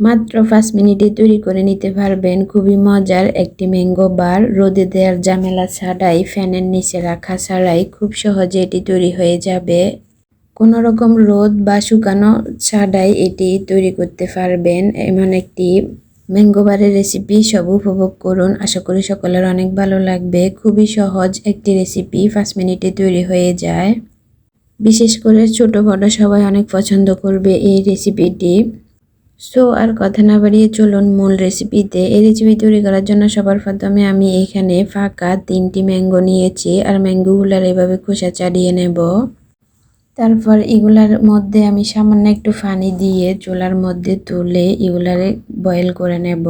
মাত্র পাঁচ মিনিটে তৈরি করে নিতে পারবেন খুবই মজার একটি ম্যাঙ্গো বার। রোদে দেওয়ার ঝামেলা ছাড়াই ফ্যানের নিচে রাখা ছাড়াই খুব সহজে এটি তৈরি হয়ে যাবে। কোনো রকম রোদ বা শুকানো ছাড়াই এটি তৈরি করতে পারবেন। এমন একটি ম্যাঙ্গো বারের রেসিপি সব উপভোগ করুন। আশা করি সকলের অনেক ভালো লাগবে। খুবই সহজ একটি রেসিপি পাঁচ মিনিটে তৈরি হয়ে যায়। বিশেষ করে ছোট বড় সবাই অনেক পছন্দ করবে এই রেসিপিটি সো আর কথা না বাড়িয়ে চলুন মূল রেসিপিতে এই রেসিপি তৈরি করার জন্য সবার প্রথমে আমি এখানে ফাঁকা তিনটি ম্যাঙ্গো নিয়েছি আর ম্যাঙ্গোগুলার এভাবে খোসা চাড়িয়ে নেব। তারপর এগুলার মধ্যে আমি সামান্য একটু পানি দিয়ে চুলার মধ্যে তুলে এগুলারে বয়েল করে নেব।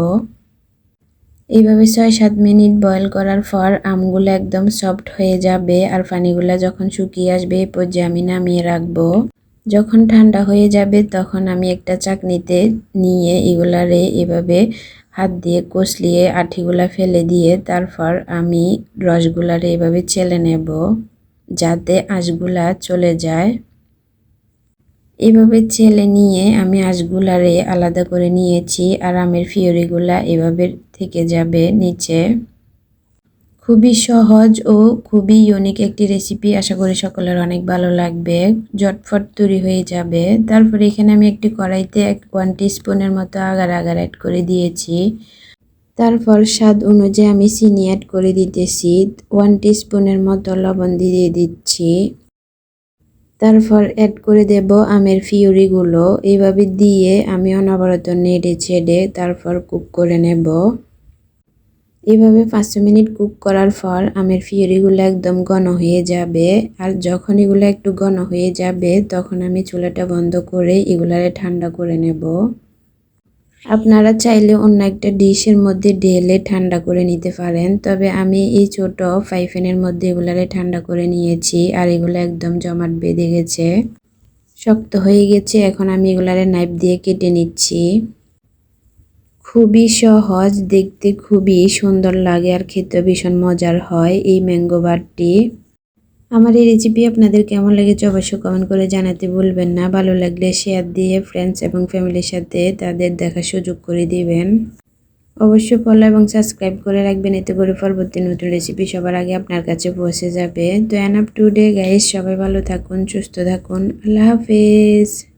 এইভাবে ছয় সাত মিনিট বয়েল করার পর আমগুলো একদম সফট হয়ে যাবে আর পানিগুলো যখন শুকিয়ে আসবে এই পর্যায়ে আমি নামিয়ে রাখব। যখন ঠান্ডা হয়ে যাবে তখন আমি একটা চাকনিতে নিয়ে এগুলারে এভাবে হাত দিয়ে কষলিয়ে আঠিগুলা ফেলে দিয়ে তারপর আমি রসগুলারে এভাবে চেলে নেব যাতে আঁশগুলা চলে যায়। এভাবে ছেলে নিয়ে আমি আঁশগুলারে আলাদা করে নিয়েছি আর আমের ফিওরিগুলা এভাবে থেকে যাবে নিচে। খুবই সহজ ও খুবই ইউনিক একটি রেসিপি আশা করি সকলের অনেক ভালো লাগবে। জটফট তৈরি হয়ে যাবে। তারপরে এখানে আমি একটি কড়াইতে এক ওয়ান স্পুনের মতো আগার আগার অ্যাড করে দিয়েছি। তারপর স্বাদ অনুযায়ী আমি চিনি অ্যাড করে দিতেছি। ওয়ান স্পুনের মতো লবণ দিয়ে দিচ্ছি। তারপর অ্যাড করে দেব আমের ফিউরিগুলো এইভাবে দিয়ে আমি অনবরত নেড়ে ছেড়ে তারপর কুক করে নেব। এভাবে পাঁচ মিনিট কুক করার পর আমের ফিউরিগুলো একদম ঘন হয়ে যাবে। আর যখন এগুলো একটু ঘন হয়ে যাবে, তখন আমি চুলাটা বন্ধ করে এগুলারে ঠান্ডা করে নেব। আপনারা চাইলে অন্য একটা ডিশের মধ্যে ঢেলে ঠান্ডা করে নিতে পারেন, তবে আমি এই ছোট ফাইফেনের মধ্যে এগুলারে ঠান্ডা করে নিয়েছি আর এগুলো একদম জমাট বেঁধে গেছে। শক্ত হয়ে গেছে, এখন আমি এগুলারে নাইফ দিয়ে কেটে নিচ্ছি। খুবই সহজ, দেখতে খুবই সুন্দর লাগে আর খেতে ভীষণ মজার হয় এই ম্যাঙ্গো বারটি। আমার এই রেসিপি আপনাদের কেমন লেগেছে অবশ্যই কমেন্ট করে জানাতে ভুলবেন না। ভালো লাগলে শেয়ার দিয়ে ফ্রেন্ডস এবং ফ্যামিলির সাথে তাদের দেখার সুযোগ করে দিবেন। অবশ্যই ফলো এবং সাবস্ক্রাইব করে রাখবেন, এতে করে পরবর্তী নতুন রেসিপি সবার আগে আপনার কাছে পৌঁছে যাবে। তো অ্যান আপ টুডে গাইস সবাই ভালো থাকুন, সুস্থ থাকুন। আল্লাহ হাফেজ।